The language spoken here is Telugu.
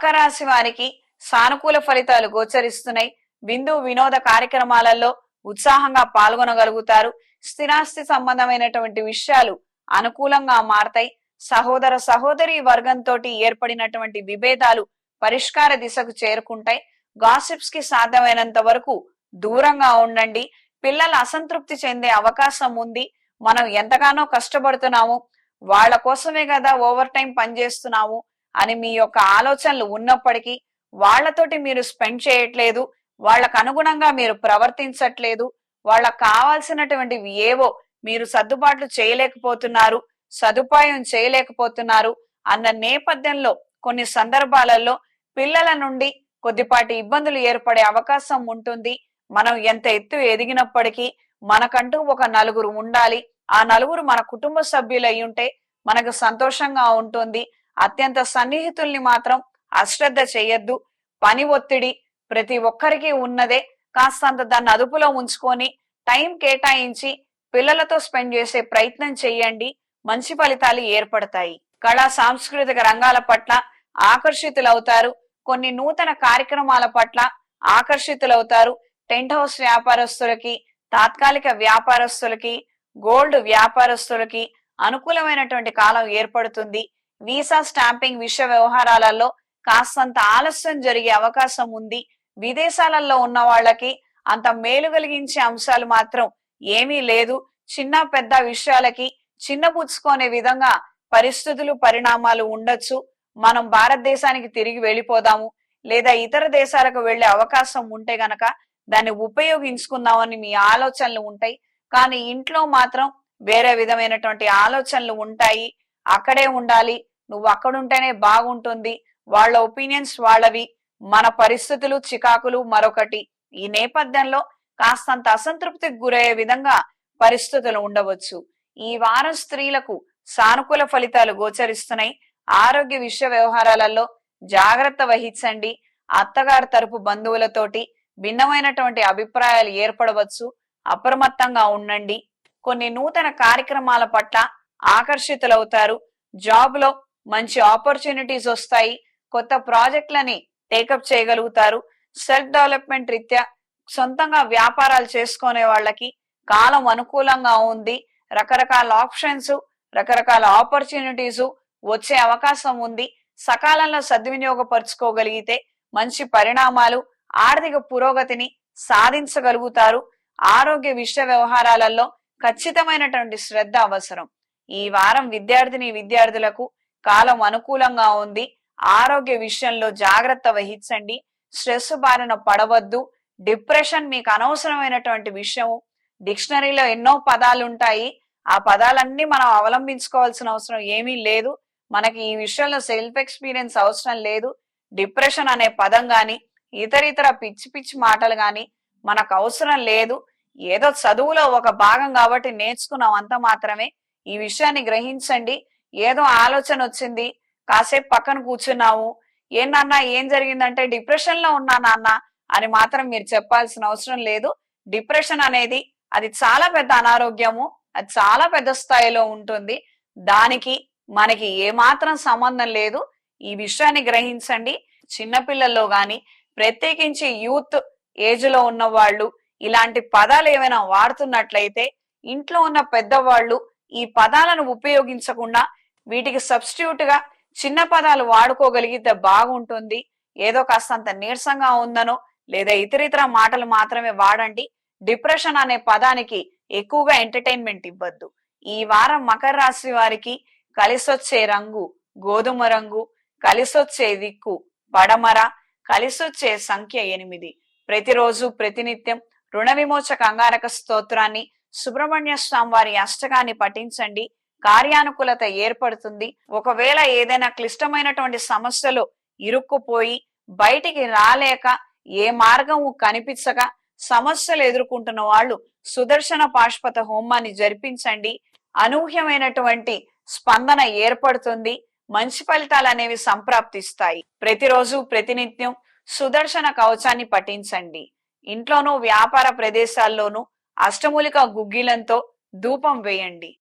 మకర రాశి వారికి సానుకూల ఫలితాలు గోచరిస్తున్నాయి. విందు వినోద కార్యక్రమాలలో ఉత్సాహంగా పాల్గొనగలుగుతారు. స్థిరాస్తి సంబంధమైనటువంటి విషయాలు అనుకూలంగా మారతాయి. సహోదర సహోదరి వర్గంతో ఏర్పడినటువంటి విభేదాలు పరిష్కార దిశకు చేరుకుంటాయి. గాసిప్స్కి సాధ్యమైనంత వరకు దూరంగా ఉండండి. పిల్లలు అసంతృప్తి చెందే అవకాశం ఉంది. మనం ఎంతగానో కష్టపడుతున్నాము. వాళ్ళ కోసమే కదా ఓవర్ టైం పనిచేస్తున్నాము. అని మీ యొక్క ఆలోచనలు ఉన్నప్పటికీ వాళ్ళతోటి మీరు స్పెండ్ చేయట్లేదు వాళ్ళకు అనుగుణంగా మీరు ప్రవర్తించట్లేదు వాళ్ళకు కావాల్సినటువంటివి ఏవో మీరు సర్దుబాట్లు చేయలేకపోతున్నారు సదుపాయం చేయలేకపోతున్నారు అన్న నేపథ్యంలో కొన్ని సందర్భాలలో పిల్లల నుండి కొద్దిపాటి ఇబ్బందులు ఏర్పడే అవకాశం ఉంటుంది. మనం ఎంత ఎత్తు ఎదిగినప్పటికీ మనకంటూ ఒక నలుగురు ఉండాలి. ఆ నలుగురు మన కుటుంబ సభ్యులు అయి ఉంటే మనకు సంతోషంగా ఉంటుంది. అత్యంత సన్నిహితుల్ని మాత్రం అశ్రద్ధ చేయొద్దు. పని ఒత్తిడి ప్రతి ఒక్కరికి ఉన్నదే. కాస్తంత దాన్ని అదుపులో ఉంచుకొని టైం కేటాయించి పిల్లలతో స్పెండ్ చేసే ప్రయత్నం చేయండి. మంచి ఫలితాలు ఏర్పడతాయి. కళా సాంస్కృతిక రంగాల పట్ల ఆకర్షితులవుతారు. కొన్ని నూతన కార్యక్రమాల పట్ల ఆకర్షితులవుతారు. టెంట్ హౌస్ వ్యాపారస్తులకి తాత్కాలిక వ్యాపారస్తులకి గోల్డ్ వ్యాపారస్తులకి అనుకూలమైనటువంటి కాలం ఏర్పడుతుంది. వీసా స్టాంపింగ్ విషయ వ్యవహారాలలో కాస్తంత ఆలస్యం జరిగే అవకాశం ఉంది. విదేశాలలో ఉన్న వాళ్ళకి అంత మేలు కలిగించే అంశాలు మాత్రం ఏమీ లేదు. చిన్న పెద్ద విషయాలకి చిన్నపుచ్చుకునే విధంగా పరిస్థితులు పరిణామాలు ఉండొచ్చు. మనం భారతదేశానికి తిరిగి వెళ్ళిపోదాము. లేదా ఇతర దేశాలకు వెళ్ళే అవకాశం ఉంటే గనక దాన్ని ఉపయోగించుకుందామని మీ ఆలోచనలు ఉంటాయి. కానీ ఇంట్లో మాత్రం వేరే విధమైనటువంటి ఆలోచనలు ఉంటాయి. అక్కడే ఉండాలి. నువ్వు అక్కడుంటేనే బాగుంటుంది. వాళ్ళ ఒపీనియన్స్ వాళ్ళవి. మన పరిస్థితులు చికాకులు మరొకటి. ఈ నేపథ్యంలో కాస్తంత అసంతృప్తికి గురయ్యే విధంగా పరిస్థితులు ఉండవచ్చు. ఈ వారం స్త్రీలకు సానుకూల ఫలితాలు గోచరిస్తున్నాయి. ఆరోగ్య విషయ వ్యవహారాలలో జాగ్రత్త వహించండి. అత్తగారి తరపు బంధువులతోటి భిన్నమైనటువంటి అభిప్రాయాలు ఏర్పడవచ్చు. అప్రమత్తంగా ఉండండి. కొన్ని నూతన కార్యక్రమాల పట్ల ఆకర్షితులవుతారు. జాబ్లో మంచి ఆపర్చునిటీస్ వస్తాయి. కొత్త ప్రాజెక్టులని టేకప్ చేయగలుగుతారు. సెల్ఫ్ డెవలప్మెంట్ రీత్యా సొంతంగా వ్యాపారాలు చేసుకునే వాళ్ళకి కాలం అనుకూలంగా ఉంది. రకరకాల ఆప్షన్స్ రకరకాల ఆపర్చునిటీస్ వచ్చే అవకాశం ఉంది. సకాలంలో సద్వినియోగపరుచుకోగలిగితే మంచి పరిణామాలు ఆర్థిక పురోగతిని సాధించగలుగుతారు. ఆరోగ్య విషయ వ్యవహారాలలో ఖచ్చితమైనటువంటి శ్రద్ధ అవసరం. ఈ వారం విద్యార్థిని విద్యార్థులకు కాలం అనుకూలంగా ఉంది. ఆరోగ్య విషయంలో జాగ్రత్త వహించండి. స్ట్రెస్ బారిన పడవద్దు. డిప్రెషన్ మీకు అనవసరమైనటువంటి విషయం డిక్షనరీలో ఎన్నో పదాలు ఉంటాయి. ఆ పదాలన్నీ మనం అవలంబించుకోవాల్సిన అవసరం ఏమీ లేదు. మనకి ఈ విషయంలో సెల్ఫ్ ఎక్స్పీరియన్స్ అవసరం లేదు. డిప్రెషన్ అనే పదం గాని ఇతర ఇతర పిచ్చి పిచ్చి మాటలు గాని మనకు అవసరం లేదు. ఏదో చదువులో ఒక భాగం కాబట్టి నేర్చుకున్నాం అంత మాత్రమే. ఈ విషయాన్ని గ్రహించండి. ఏదో ఆలోచన వచ్చింది. కాసేపు పక్కన కూర్చున్నాము ఏంటన్నా ఏం జరిగిందంటే డిప్రెషన్లో ఉన్నా నాన్న అని మాత్రం మీరు చెప్పాల్సిన అవసరం లేదు. డిప్రెషన్ అనేది అది చాలా పెద్ద అనారోగ్యము. అది చాలా పెద్ద స్థాయిలో ఉంటుంది. దానికి మనకి ఏమాత్రం సంబంధం లేదు. ఈ విషయాన్ని గ్రహించండి. చిన్నపిల్లల్లో గాని ప్రత్యేకించి యూత్ ఏజ్లో ఉన్న వాళ్ళు ఇలాంటి పదాలు ఏమైనా వాడుతున్నట్లయితే ఇంట్లో ఉన్న పెద్దవాళ్ళు ఈ పదాలను ఉపయోగించకుండా వీటికి సబ్స్టిట్యూట్గా చిన్న పదాలు వాడుకోగలిగితే బాగుంటుంది. ఏదో కాస్తంత నీరసంగా ఉందనో లేదా ఇతరితర మాటలు మాత్రమే వాడండి. డిప్రెషన్ అనే పదానికి ఎక్కువగా ఎంటర్టైన్మెంట్ ఇవ్వద్దు. ఈ వారం మకర రాశి వారికి కలిసొచ్చే రంగు గోధుమ రంగు కలిసొచ్చే దిక్కు పడమర కలిసొచ్చే సంఖ్య ఎనిమిది. ప్రతిరోజు ప్రతినిత్యం రుణ విమోచక అంగారక స్తోత్రాన్ని సుబ్రహ్మణ్య స్వామి వారి అష్టకాన్ని పఠించండి. కార్యానుకూలత ఏర్పడుతుంది. ఒకవేళ ఏదైనా క్లిష్టమైనటువంటి సమస్యలు ఇరుక్కుపోయి బయటికి రాలేక ఏ మార్గము కనిపించక సమస్యలు ఎదుర్కొంటున్న వాళ్ళు సుదర్శన పాష్పత హోమాన్ని జరిపించండి. అనూహ్యమైనటువంటి స్పందన ఏర్పడుతుంది. మంచి ఫలితాలు అనేవి సంప్రాప్తిస్తాయి. ప్రతిరోజు ప్రతినిత్యం సుదర్శన కవచాన్ని పఠించండి. ఇంట్లోనూ వ్యాపార ప్రదేశాల్లోనూ అష్టమూలిక గుగ్గిలంతో ధూపం వేయండి.